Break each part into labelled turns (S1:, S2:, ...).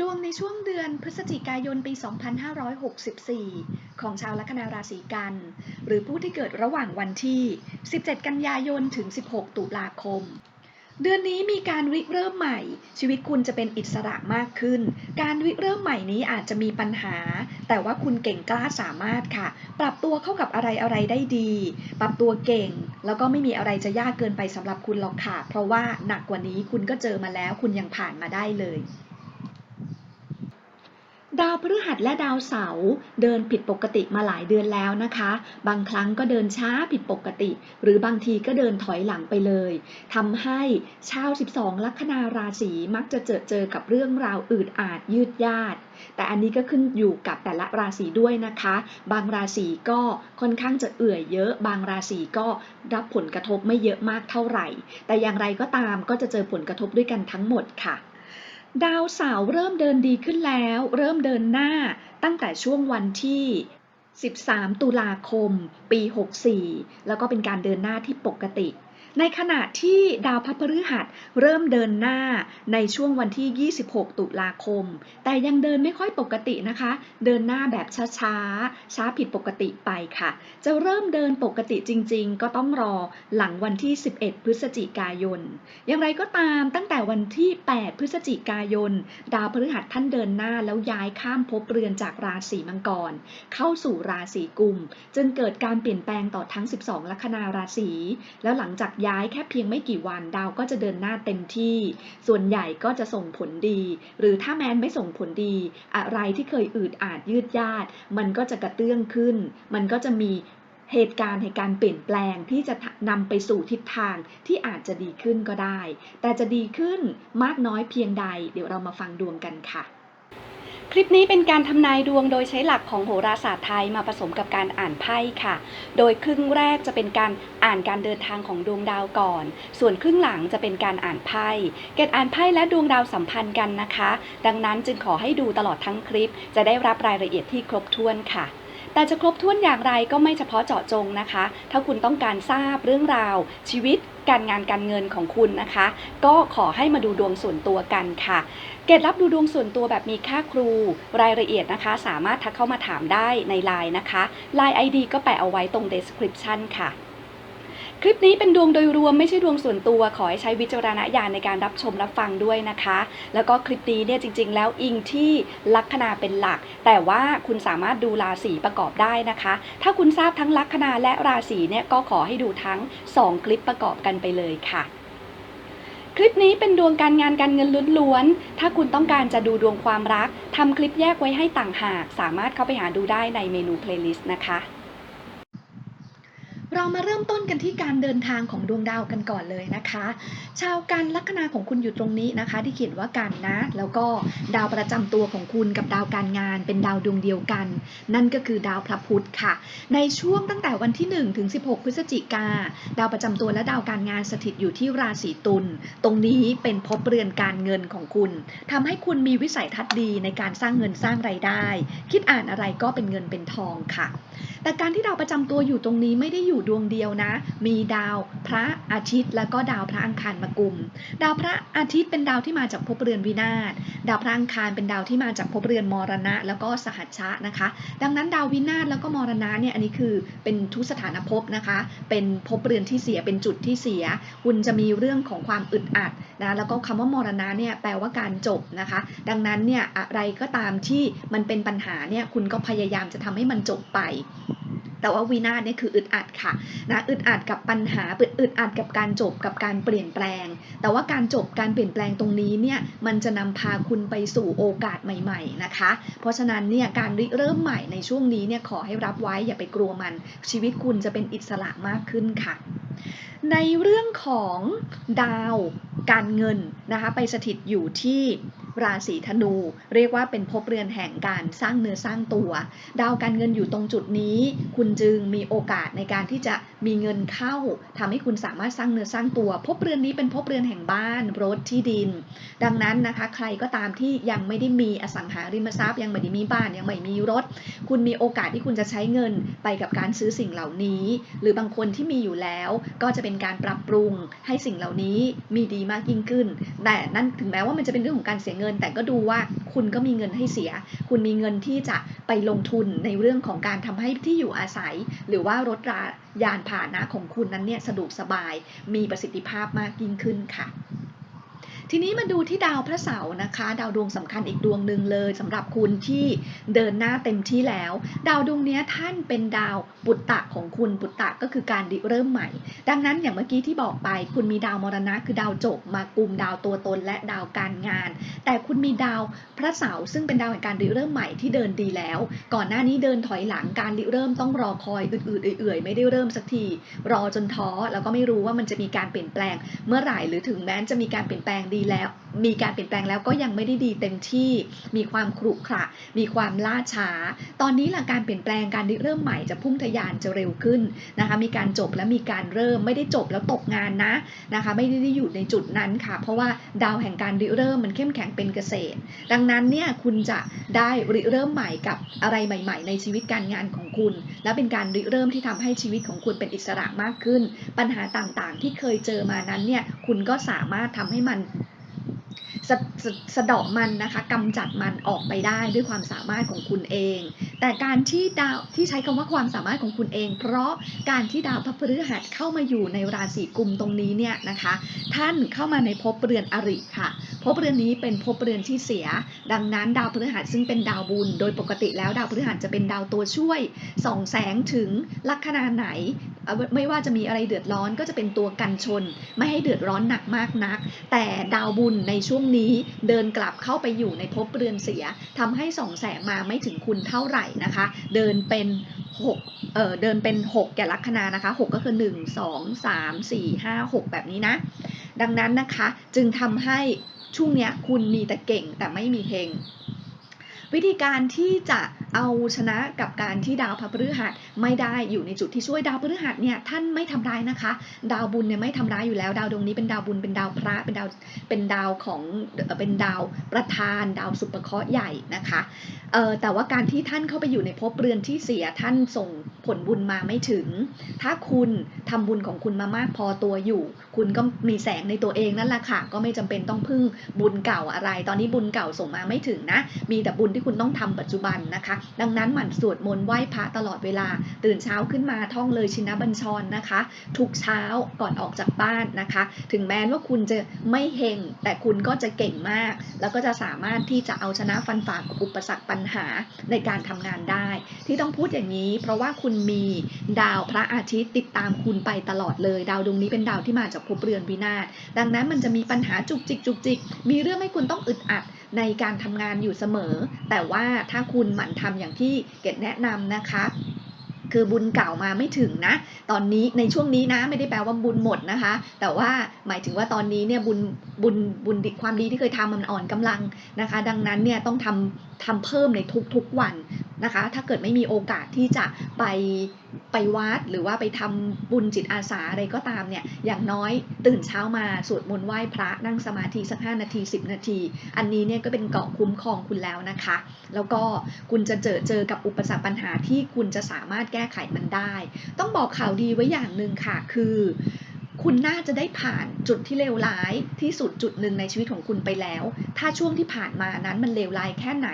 S1: ดวงในช่วงเดือนพฤศจิกายนปี 2564 ของชาวลัคนาราศีกัน หรือผู้ที่เกิดระหว่างวันที่ 17 กันยายน ถึง 16 ตุลาคม เดือนนี้มีการริเริ่มใหม่ ชีวิตคุณจะเป็นอิสระมากขึ้น การริเริ่มใหม่นี้อาจจะมีปัญหา แต่ว่าคุณเก่งกล้าสามารถค่ะ ปรับตัวเข้ากับอะไรอะไรได้ดี ปรับตัวเก่ง แล้วก็ไม่มีอะไรจะยากเกินไปสำหรับคุณหรอกค่ะ เพราะว่าหนักกว่านี้คุณก็เจอมาแล้ว คุณยังผ่านมาได้เลย ดาวพฤหัสและดาวเสาร์เดินผิดปกติมาหลายเดือนแล้วนะคะ บางครั้งก็เดินช้าผิดปกติ หรือบางทีก็เดินถอยหลังไปเลยทำให้ชาว 12 ลัคนาราศีมักจะเจอเจอกับเรื่องราวอืดอาดยืดยาด แต่อันนี้ก็ขึ้นอยู่กับแต่ละราศีด้วยนะคะ บางราศีก็ค่อนข้างจะเอื่อยเยอะ บางราศีก็รับผลกระทบไม่เยอะมากเท่าไหร่ แต่อย่างไรก็ตามก็จะเจอผลกระทบด้วยกันทั้งหมดค่ะ ดาวเสาร์เริ่มเดินดีขึ้นแล้ว เริ่มเดินหน้าตั้งแต่ช่วงวันที่ 13 ตุลาคม ปี 64 แล้วก็เป็นการเดินหน้าที่ปกติ ในขณะที่ดาวพฤหัสเริ่มเดินหน้าในช่วงวันที่ 26 ตุลาคม แต่ยังเดินไม่ค่อยปกตินะคะ เดินหน้าแบบช้าๆ ช้าผิดปกติไปค่ะ จะเริ่มเดินปกติจริงๆ ก็ต้องรอหลังวันที่ 11 พฤศจิกายน อย่างไรก็ตามตั้งแต่วันที่ 8 พฤศจิกายน ดาวพฤหัสท่านเดินหน้าแล้วย้ายข้ามภพเรือนจากราศีมังกร เข้าสู่ราศีกุม จึงเกิดการเปลี่ยนแปลงต่อทั้ง 12 ลัคนาราศี แล้วหลังจากย้ายแค่เพียงไม่กี่วันดาวก็จะเดินหน้าเต็มที่ ส่วนใหญ่ก็จะส่งผลดี หรือถ้าแมนไม่ส่งผลดี อะไรที่เคยอืดอาดยืดยาด มันก็จะกระเตื้องขึ้น มันก็จะมีเหตุการณ์เหตุการเปลี่ยนแปลงที่จะนำไปสู่ทิศทางที่อาจจะดีขึ้นก็ได้ แต่จะดีขึ้นมากน้อยเพียงใด เดี๋ยวเรามาฟังดวงกันค่ะ คลิปนี้เป็นการทำนายดวงโดยใช้หลักของโหราศาสตร์ไทยมาผสมกับการอ่านไพ่ค่ะ โดยครึ่งแรกจะเป็นการอ่านการเดินทางของดวงดาวก่อน ส่วนครึ่งหลังจะเป็นการอ่านไพ่เกตอ่านไพ่และดวงดาวสัมพันธ์กันนะคะ ดังนั้นจึงขอให้ดูตลอดทั้งคลิป จะได้รับรายละเอียดที่ครบถ้วนค่ะ แต่จะครบถ้วนอย่างไรก็ไม่เฉพาะเจาะจงนะคะ ถ้าคุณต้องการทราบเรื่องราว ชีวิตการงานการเงินของคุณนะคะ ก็ขอให้มาดูดวงส่วนตัวกันค่ะ เกตรับดูดวงส่วนตัวแบบมีค่าครู รายละเอียดนะคะ สามารถทักเข้ามาถามได้ในไลน์นะคะไลน์ ID ก็แปะเอาไว้ตรง description ค่ะ คลิปนี้เป็นดวงโดยรวมไม่ใช่ดวงส่วนตัว ขอให้ใช้วิจารณญาณในการรับชมรับฟังด้วยนะคะ แล้วก็คลิปนี้เนี่ยจริง ๆ แล้วอิงที่ลัคนาเป็นหลัก แต่ว่าคุณสามารถดูราศีประกอบได้นะคะ ถ้าคุณทราบทั้งลัคนาและราศีเนี่ยก็ขอให้ดูทั้ง 2 คลิปประกอบกันไปเลยค่ะคลิปนี้เป็นดวงการงานการเงินล้วนๆ ถ้าคุณต้องการจะดูดวงความรัก ทำคลิปแยกไว้ให้ต่างหาก สามารถเข้าไปหาดูได้ในเมนูเพลย์ลิสต์นะคะ เรามาเริ่มต้นกันที่การเดินทางของดวงดาวกันก่อนเลยนะคะ ชาวกันลัคนาของคุณอยู่ตรงนี้นะคะ ที่เขียนว่ากันนะ แล้วก็ดาวประจำตัวของคุณกับดาวการงาน เป็นดาวดวงเดียวกัน นั่นก็คือดาวพระพุธค่ะ ในช่วงตั้งแต่วันที่ 1 ถึง 16 พฤศจิกา ดาวประจำตัวและดาวการงานสถิตอยู่ที่ราศีตุลตรงนี้เป็นภพเรือนการเงินของคุณทำให้คุณมีวิสัยทัศน์ดีในการสร้างเงินสร้างไรายได้ คิดอ่านอะไรก็เป็นเงินเป็นทองค่ะ แต่การที่ดาวประจำตัวอยู่ตรงนี้ไม่ได้อยู่ดวงเดียวนะ มีดาวพระอาทิตย์ แล้วก็ดาวพระอังคารมากุมดาวพระอาทิตย์เป็นดาวที่มาจากภพเรือนวินาศ ดาวพระอังคารเป็นดาวที่มาจากภพเรือนมรณะ แล้วก็สหัชชะนะคะ ดังนั้นดาววินาศแล้วก็มรณะเนี่ยอันนี้คือเป็นทุสถานภพนะคะ เป็นภพเรือนที่เสียเป็นจุดที่เสีย คุณจะมีเรื่องของความอึดอัดนะ แล้วก็คำว่ามรณะเนี่ยแปลว่าการจบนะคะ ดังนั้นเนี่ยอะไรก็ตามที่มันเป็นปัญหาเนี่ยคุณก็พยายามจะทำให้มันจบไป แต่ว่าวินาศเนี่ยคืออึดอัดค่ะนะอึดอัดกับปัญหาอึดอัดกับการจบกับการเปลี่ยนแปลง แต่ว่าการจบการเปลี่ยนแปลงตรงนี้เนี่ยมันจะนำพาคุณไปสู่โอกาสใหม่ๆนะคะ เพราะฉะนั้นเนี่ยการริเริ่มใหม่ในช่วงนี้เนี่ยขอให้รับไว้อย่าไปกลัวมัน ชีวิตคุณจะเป็นอิสระมากขึ้นค่ะ ในเรื่องของดาวการเงินนะคะไปสถิตอยู่ที่ ราศีธนู เรียกว่าเป็นภพเรือนแห่งการสร้างเนื้อสร้างตัว ดาวการเงินอยู่ตรงจุดนี้ คุณจึงมีโอกาสในการที่จะมีเงินเข้าทำให้คุณสามารถสร้างเนื้อสร้างตัวภพเรือนนี้เป็นภพเรือนแห่งบ้านรถที่ดิน ดังนั้นนะคะ ใครก็ตามที่ยังไม่ได้มีอสังหาริมทรัพย์ ยังไม่ได้มีบ้านยังไม่มีรถ คุณมีโอกาสที่คุณจะใช้เงินไปกับการซื้อสิ่งเหล่านี้ หรือบางคนที่มีอยู่แล้ว ก็จะเป็นการปรับปรุงให้สิ่งเหล่านี้มีดีมากยิ่งขึ้น แต่นั่นถึงแม้ว่ามันจะเป็นเรื่องของการเสียเงินงิน แต่ก็ดูว่าคุณก็มีเงินให้เสีย คุณมีเงินที่จะไปลงทุนในเรื่องของการทำให้ที่อยู่อาศัย หรือว่ารถรายานพาหนะของคุณนั้นเนี่ยสะดวกสบาย มีประสิทธิภาพมากยิ่งขึ้นค่ะ ทีนี้มาดูที่ดาวพระเสาร์นะคะ ดาวดวงสำคัญอีกดวงหนึ่งเลยสำหรับคุณที่เดินหน้าเต็มที่แล้ว ดาวดวงนี้ท่านเป็นดาวปุตตะของคุณปุตตะก็คือการเริ่มใหม่ ดังนั้นอย่างเมื่อกี้ที่บอกไป คุณมีดาวมรณะ คือดาวจบมากลุ่มดาวตัวตนและดาวการงาน แต่คุณมีดาวพระเสาร์ซึ่งเป็นดาวแห่งการริเริ่มใหม่ที่เดินดีแล้ว ก่อนหน้านี้เดินถอยหลังการริเริ่มต้องรอคอยอืดๆเอื่อยๆไม่ได้เริ่มสักทีรอจนท้อแล้วก็ไม่รู้ว่ามันจะมีการเปลี่ยนแปลงเมื่อไหร่หรือถึงแม้จะมีการเปลี่ยนแปลงดีแล้ว มีการเปลี่ยนแปลงแล้วก็ยังไม่ได้ดีเต็มที่ มีความขรุขระ มีความล่าช้า ตอนนี้หลักการเปลี่ยนแปลงการเริ่มใหม่จะพุ่งทะยานจะเร็วขึ้นนะคะ มีการจบและมีการเริ่มไม่ได้จบแล้วตกงานนะนะคะ ไม่ได้อยู่ในจุดนั้นค่ะ เพราะว่าดาวแห่งการริเริ่มมันเข้มแข็งเป็นเกษตร ดังนั้นเนี่ยคุณจะได้ริเริ่มใหม่กับอะไรใหม่ ๆ ในชีวิตการงานของคุณ และเป็นการริเริ่มที่ทำให้ชีวิตของคุณเป็นอิสระมากขึ้น ปัญหาต่างๆ ที่เคยเจอมานั้นเนี่ยคุณก็สามารถทำให้มัน สะสะสะดอกมันนะคะกำจัดมันออกไปได้ด้วยความสามารถของคุณเอง แต่การที่ดาวที่ใช้คำว่าความสามารถของคุณเอง เพราะการที่ดาวพระพฤหัสเข้ามาอยู่ในราศีกุมตรงนี้เนี่ยนะคะ ท่านเข้ามาในภพเรือนอริค่ะภพเรือนนี้เป็นภพเรือนที่เสีย ดังนั้นดาวพฤหัสซึ่งเป็นดาวบุญ โดยปกติแล้วดาวพฤหัสจะเป็นดาวตัวช่วยส่องแสงถึงลัคนาไหน ไม่ว่าจะมีอะไรเดือดร้อนก็จะเป็นตัวกันชน ไม่ให้เดือดร้อนหนักมากนัก แต่ดาวบุญในช่วงนี้เดินกลับเข้าไปอยู่ในภพเรือนเสียทำให้ส่องแสงมาไม่ถึงคุณเท่าไหร่นะคะ เดินเป็น6เออเดินเป็น 6 แก่ลัคนานะคะ 6 ก็คือ 1 2 3 4 5 6 แบบนี้นะ ดังนั้นนะคะจึงทำให้ช่วงนี้คุณมีแต่เก่งแต่ไม่มีเฮงวิธีการที่จะ เอาชนะกับการที่ดาวพระพฤหัสไม่ได้อยู่ในจุดที่ช่วยดาวพฤหัสเนี่ยท่านไม่ทำร้ายนะคะ ดาวบุญเนี่ยไม่ทำร้ายอยู่แล้ว ดาวดวงนี้เป็นดาวบุญเป็นดาวพระเป็นดาวเป็นดาวของเป็นดาวประธาน ดาวสุปเคราะห์ใหญ่นะคะเอ่อแต่ว่าการที่ท่านเข้าไปอยู่ในภพเรือนที่เสียท่านส่งผลบุญมาไม่ถึง ถ้าคุณทำบุญของคุณมามากพอตัวอยู่ คุณก็มีแสงในตัวเองนั่นแหละค่ะ ก็ไม่จำเป็นต้องพึ่งบุญเก่าอะไร ตอนนี้บุญเก่าส่งมาไม่ถึงนะ มีแต่บุญที่คุณต้องทำปัจจุบันนะคะดังนั้นหมั่นสวดมนต์ไหว้พระตลอดเวลา ตื่นเช้าขึ้นมาท่องเลยชินบัญชรนนะคะ ทุกเช้าก่อนออกจากบ้านนะคะ ถึงแม้ว่าคุณจะไม่เฮงแต่คุณก็จะเก่งมาก แล้วก็จะสามารถที่จะเอาชนะฟันฝ่าอุปสรรคปัญหาในการทำงานได้ ที่ต้องพูดอย่างนี้ เพราะว่าคุณมีดาวพระอาทิตย์ติดตามคุณไปตลอดเลย ดาวดวงนี้เป็นดาวที่มาจากภพเรือนวินาศดังนั้นมันจะมีปัญหาจุกจิกจุกจิกมีเรื่องให้คุณต้องอึดอัด ในการทำงานอยู่เสมอ แต่ว่าถ้าคุณหมั่นทำอย่างที่เกดแนะนำนะคะคือบุญเก่ามาไม่ถึงนะ ตอนนี้ในช่วงนี้นะไม่ได้แปลว่าบุญหมดนะคะ แต่ว่าหมายถึงว่าตอนนี้เนี่ยบุญบุญบุญความดีที่เคยทำมันอ่อนกำลังนะคะ ดังนั้นเนี่ยต้องทำทำเพิ่มในทุกๆวันนะคะ ถ้าเกิดไม่มีโอกาสที่จะไปไปวัดหรือว่าไปทำบุญจิตอาสาอะไรก็ตามเนี่ย อย่างน้อยตื่นเช้ามาสวดมนต์ไหว้พระนั่งสมาธิสัก5นาที 10 นาที อันนี้เนี่ยก็เป็นเกาะคุ้มครองคุณแล้วนะคะ แล้วก็คุณจะเจอเจอกับอุปสรรคปัญหาที่คุณจะสามารถแก้ไขมันได้ ต้องบอกข่าวดีไว้อย่างหนึ่งค่ะคือ คุณน่าจะได้ผ่านจุดที่เลวร้ายที่สุดจุดหนึ่งในชีวิตของคุณไปแล้ว ถ้าช่วงที่ผ่านมานั้นมันเลวร้ายแค่ไหน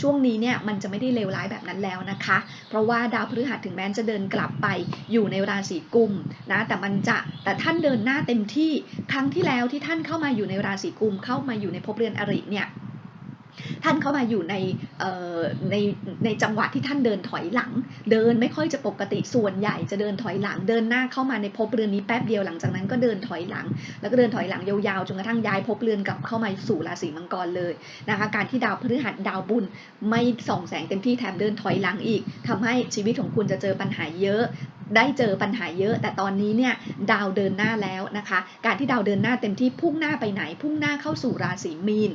S1: ช่วงนี้เนี่ยมันจะไม่ได้เลวร้ายแบบนั้นแล้วนะคะ เพราะว่าดาวพฤหัสถึงแม้จะเดินกลับไปอยู่ในราศีกุมนะแต่มันจะแต่ท่านเดินหน้าเต็มที่ครั้งที่แล้วที่ท่านเข้ามาอยู่ในราศีกุมเข้ามาอยู่ในภพเรือนอริเนี่ย ท่านเข้ามาอยู่ในในในจังหวะที่ท่านเดินถอยหลัง เดินไม่ค่อยจะปกติส่วนใหญ่จะเดินถอยหลัง เดินหน้าเข้ามาในภพเรือนนี้แป๊บเดียวหลังจากนั้นก็เดินถอยหลัง แล้วก็เดินถอยหลังยาวๆจนกระทั่งย้ายภพเรือนกลับเข้ามาสู่ราศีมังกรเลยนะคะการที่ดาวพฤหัสดาวบุญไม่ส่องแสงเต็มที่แถมเดินถอยหลังอีกทำให้ชีวิตของคุณจะเจอปัญหาเยอะ ได้เจอปัญหาเยอะ แต่ตอนนี้เนี่ยดาวเดินหน้าแล้วนะคะ การที่ดาวเดินหน้าเต็มที่พุ่งหน้าไปไหน พุ่งหน้าเข้าสู่ราศีมีน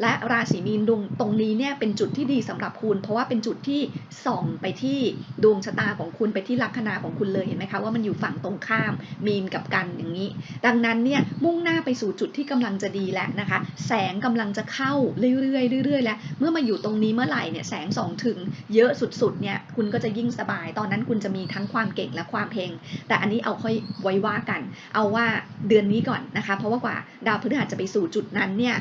S1: และราศีมีนดวงตรงนี้เนี่ยเป็นจุดที่ดีสำหรับคุณ เพราะว่าเป็นจุดที่ส่องไปที่ดวงชะตาของคุณไปที่ลัคนาของคุณเลยเห็นไหมคะว่ามันอยู่ฝั่งตรงข้ามมีนกับกันอย่างนี้ ดังนั้นเนี่ยมุ่งหน้าไปสู่จุดที่กำลังจะดีแล้วนะคะ แสงกำลังจะเข้าเรื่อยๆเรื่อยๆแล้วเมื่อมาอยู่ตรงนี้เมื่อไหร่เนี่ยแสงส่องถึงเยอะสุดๆเนี่ยคุณก็จะยิ่งสบาย ตอนนั้นคุณจะมีทั้งความเก่งและความเพงแต่อันนี้เอาค่อยไว้ว่ากัน เอาว่าเดือนนี้ก่อนนะคะ เพราะว่ากว่าดาวพฤหัสจะไปสู่จุดนั้นเนี่ย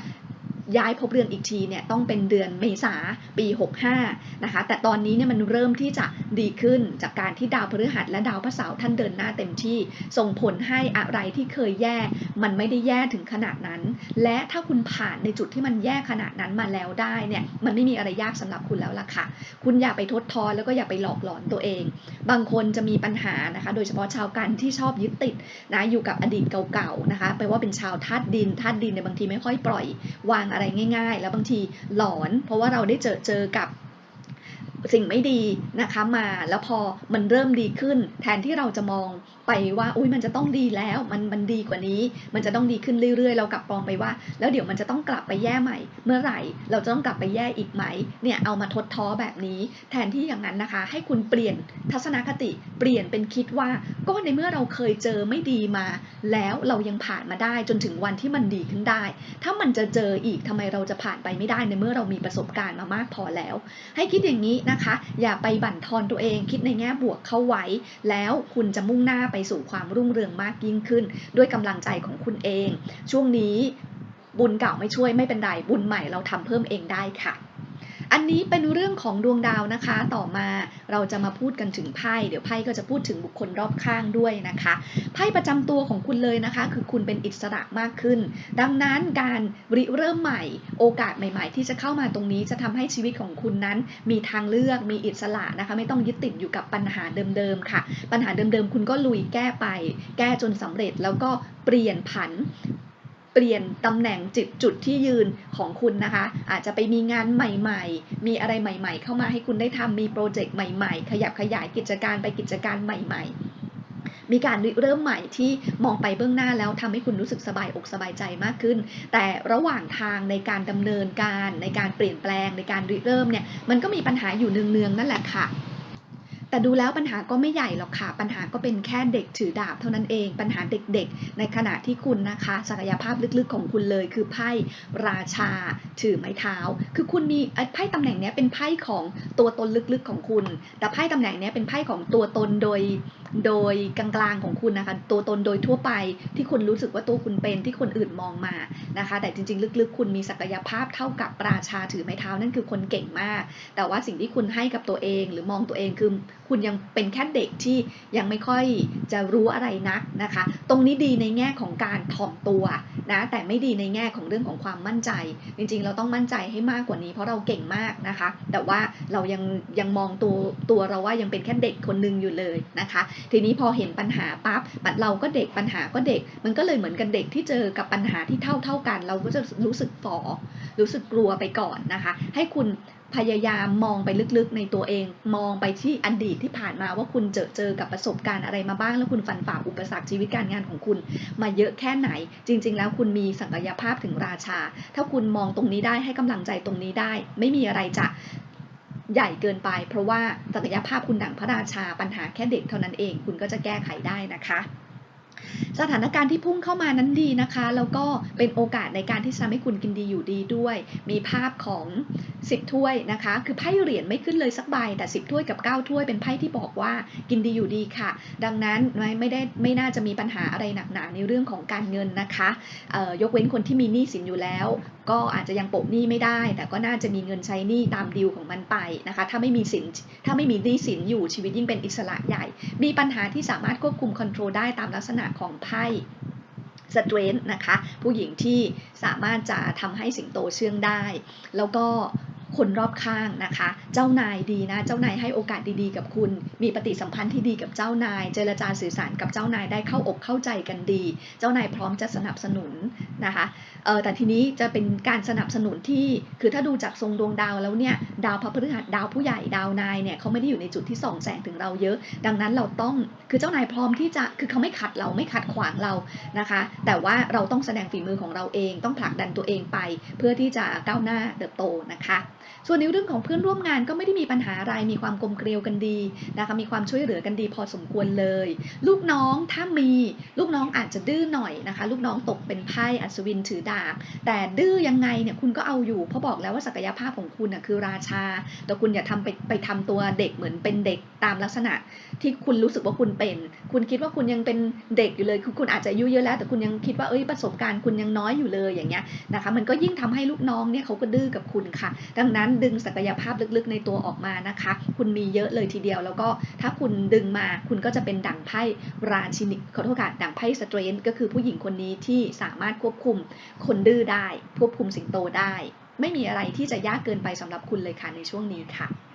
S1: ย้ายภพเรือนอีกทีเนี่ยต้องเป็นเดือนเมษาปี 65 นะคะ แต่ตอนนี้เนี่ยมันเริ่มที่จะดีขึ้นจากการที่ดาวพฤหัสและดาวพระเสาร์ท่านเดินหน้าเต็มที่ ส่งผลให้อะไรที่เคยแย่ มันไม่ได้แย่ถึงขนาดนั้น และถ้าคุณผ่านในจุดที่มันแย่ขนาดนั้นมาแล้วได้เนี่ยมันไม่มีอะไรยากสำหรับคุณแล้วล่ะค่ะ คุณอย่าไปทดทอนแล้วก็อย่าไปหลอกหลอนตัวเอง บางคนจะมีปัญหานะคะ โดยเฉพาะชาวกันที่ชอบยึดติดนะอยู่กับอดีตเก่าๆนะคะแปลว่าเป็นชาวธาตุดินธาตุดินในบางทีไม่ค่อยปล่อยวางอะไรง่าย ๆ แล้วบางทีหลอน เพราะว่าเราได้เจอเจอกับสิ่งไม่ดีนะคะมาแล้วพอมันเริ่มดีขึ้น แทนที่เราจะมอง ไปว่าอุ้ยมันจะต้องดีแล้ว มันมันดีกว่านี้ มันจะต้องดีขึ้นเรื่อยๆ เรากลับมองไปว่า แล้วเดี๋ยวมันจะต้องกลับไปแย่ใหม่ เมื่อไหร่ เราจะต้องกลับไปแย่อีกไหม เนี่ยเอามาทดท้อแบบนี้ แทนที่อย่างนั้นนะคะ ให้คุณเปลี่ยนทัศนคติเปลี่ยนเป็นคิดว่า ก็ในเมื่อเราเคยเจอไม่ดีมา แล้วเรายังผ่านมาได้จนถึงวันที่มันดีขึ้นได้ ถ้ามันจะเจออีกทำไมเราจะผ่านไปไม่ได้ในเมื่อเรามีประสบการณ์มามากพอแล้ว ให้คิดอย่างนี้นะคะ อย่าไปบั่นทอนตัวเอง คิดในแง่บวกเข้าไว้ แล้วคุณจะมุ่งหน้าไปไปสู่ความรุ่งเรืองมากยิ่งขึ้น ด้วยกำลังใจของคุณเอง ช่วงนี้บุญเก่าไม่ช่วยไม่เป็นไรบุญใหม่เราทำเพิ่มเองได้ค่ะ อันนี้เป็นเรื่องของดวงดาวนะคะ ต่อมาเราจะมาพูดกันถึงไพ่ เดี๋ยวไพ่ก็จะพูดถึงบุคคลรอบข้างด้วยนะคะ ไพ่ประจำตัวของคุณเลยนะคะ คือคุณเป็นอิสระมากขึ้น ดังนั้นการริเริ่มใหม่ โอกาสใหม่ๆ ที่จะเข้ามาตรงนี้จะทำให้ชีวิตของคุณนั้น มีทางเลือก มีอิสระนะคะ ไม่ต้องยึดติดอยู่กับปัญหาเดิมๆค่ะ ปัญหาเดิมๆ คุณก็ลุยแก้ไป แก้จนสำเร็จแล้วก็เปลี่ยนผัน เปลี่ยนตำแหน่งจิตจุดที่ยืนของคุณนะคะ อาจจะไปมีงานใหม่ๆ มีอะไรใหม่ ๆ เข้ามาให้คุณได้ทำมีโปรเจกต์ใหม่ๆ ขยับขยายกิจการไปกิจการใหม่ ๆมีการเริ่มใหม่ที่มองไปเบื้องหน้าแล้วทำให้คุณรู้สึกสบายอกสบายใจมากขึ้น แต่ระหว่างทางในการดำเนินการในการเปลี่ยนแปลงในการริเริ่มเนี่ยมันก็มีปัญหาอยู่เนืองๆนั่นแหละค่ะ แต่ดูแล้วปัญหาก็ไม่ใหญ่หรอกค่ะ ปัญหาก็เป็นแค่เด็กถือดาบเท่านั้นเอง ปัญหาเด็กๆ ในขณะที่คุณนะคะ ศักยภาพลึกๆของคุณเลย คือไพ่ราชา ถือไม้เท้า คือคุณมีไพ่ตำแหน่งนี้เป็นไพ่ของตัวตนลึกๆของคุณ แต่ไพ่ตำแหน่งนี้เป็นไพ่ของตัวตนโดย โดยกลางๆของคุณนะคะ ตัวตนโดยทั่วไปที่คุณรู้สึกว่าตัวคุณเป็นที่คนอื่นมองมานะคะ แต่จริง ๆ ลึกๆ คุณมีศักยภาพเท่ากับราชาถือไม้เท้านั่นคือคนเก่งมาก แต่ว่าสิ่งที่คุณให้กับตัวเอง หรือมองตัวเองคือคุณยังเป็นแค่เด็กที่ยังไม่ค่อยจะรู้อะไรนักนะคะ ตรงนี้ดีในแง่ของการถ่อมตัวนะแต่ไม่ดีในแง่ของเรื่องของความมั่นใจ จริง ๆ เราต้องมั่นใจให้มากกว่านี้เพราะเราเก่งมากนะคะ แต่ว่าเรายังยังมองตัวตัวเราว่ายังเป็นแค่เด็กคนหนึ่งอยู่เลยนะคะทีนี้พอเห็นปัญหาปั๊บบัดเราก็เด็กปัญหาก็เด็ก มันก็เลยเหมือนกันเด็กที่เจอกับปัญหาที่เท่าเท่ากัน เราก็จะรู้สึกฝ่อรู้สึกกลัวไปก่อนนะคะ ให้คุณพยายามมองไปลึกๆในตัวเอง มองไปที่อดีตที่ผ่านมาว่าคุณเจอเจอกับประสบการณ์อะไรมาบ้าง แล้วคุณฟันฝ่าอุปสรรคชีวิตการงานของคุณ มาเยอะแค่ไหน จริง ๆ แล้วคุณมีศักยภาพถึงราชา ถ้าคุณมองตรงนี้ได้ให้กำลังใจตรงนี้ได้ ไม่มีอะไรจะ ใหญ่เกินไป เพราะว่าศักยภาพคุณดังพระราชาปัญหาแค่เด็กเท่านั้นเอง คุณก็จะแก้ไขได้นะคะสถานการณ์ที่พุ่งเข้ามานั้นดีนะคะ แล้วก็เป็นโอกาสในการที่จะทำให้คุณกินดีอยู่ดีด้วย มีภาพของ10ถ้วยนะคะ คือไพ่เหรียญไม่ขึ้นเลยสักใบแต่10ถ้วยกับ9ถ้วยเป็นไพ่ที่บอกว่ากินดีอยู่ดีค่ะ ดังนั้นไม่ได้ไม่น่าจะมีปัญหาอะไรหนักหนาในเรื่องของการเงินนะคะยกเว้นคนที่มีหนี้สินอยู่แล้ว ก็อาจจะยังโปะหนี้ไม่ได้ แต่ก็น่าจะมีเงินใช้หนี้ตามดีลของมันไปนะคะ ถ้าไม่มีสินถ้าไม่มีหนี้สินอยู่ชีวิตยิ่งเป็นอิสระใหญ่ มีปัญหาที่สามารถควบคุมคอนโทรลได้ตามลักษณะของไพ่สเตรนนะคะ ผู้หญิงที่สามารถจะทำให้สิงโตเชื่องได้ แล้วก็ คนรอบข้างนะคะ เจ้านายดีนะ เจ้านายให้โอกาสดีๆ กับคุณ มีปฏิสัมพันธ์ที่ดีกับเจ้านาย เจรจาสื่อสารกับเจ้านายได้เข้าอกเข้าใจกันดี เจ้านายพร้อมจะสนับสนุนนะคะเออแต่ทีนี้จะเป็นการสนับสนุนที่คือถ้าดูจากทรงดวงดาวแล้วเนี่ยดาวพระพฤหัสดาวผู้ใหญ่ดาวนายเนี่ยเขาไม่ได้อยู่ในจุดที่ส่องแสงถึงเราเยอะ ดังนั้นเราต้องคือเจ้านายพร้อมที่จะคือเขาไม่ขัดเราไม่ขัดขวางเรานะคะ แต่ว่าเราต้องแสดงฝีมือของเราเองต้องผลักดันตัวเองไป เพื่อที่จะก้าวหน้าเติบโตนะคะส่วนในเรื่องของเพื่อนร่วมงานก็ไม่ได้มีปัญหาอะไรมีความกลมเกลียวกันดีนะคะมีความช่วยเหลือกันดีพอสมควรเลย ลูกน้องถ้ามีลูกน้องอาจจะดื้อหน่อยนะคะ ลูกน้องตกเป็นไพ่อัศวินถือดาบแต่ดื้อยังไงเนี่ยคุณก็เอาอยู่เพราะบอกแล้วว่าศักยภาพของคุณน่ะคือราชา แต่คุณอย่าทำไปไปทำตัวเด็กเหมือนเป็นเด็กตามลักษณะที่คุณรู้สึกว่าคุณเป็น คุณคิดว่าคุณยังเป็นเด็กอยู่เลยคือคุณอาจจะอายุเยอะแล้ว แต่คุณยังคิดว่าเอ้ยประสบการณ์คุณยังน้อยอยู่เลยอย่างเงี้ยนะคะมันก็ยิ่งทำให้ลูกน้องเนี่ยเขาก็ดื้อกับคุณค่ะดังนั้นดึงศักยภาพลึกๆในตัวออกมานะคะ คุณมีเยอะเลยทีเดียว แล้วก็ถ้าคุณดึงมาคุณก็จะเป็นดั่งไพ่ราชินีขอโทษค่ะดั่งไพ่สเตรนท์ก็คือผู้หญิงคนนี้ที่สามารถควบคุมคนดื้อได้ ควบคุมสิงโตได้ ไม่มีอะไรที่จะยากเกินไปสำหรับคุณเลยค่ะในช่วงนี้ค่ะ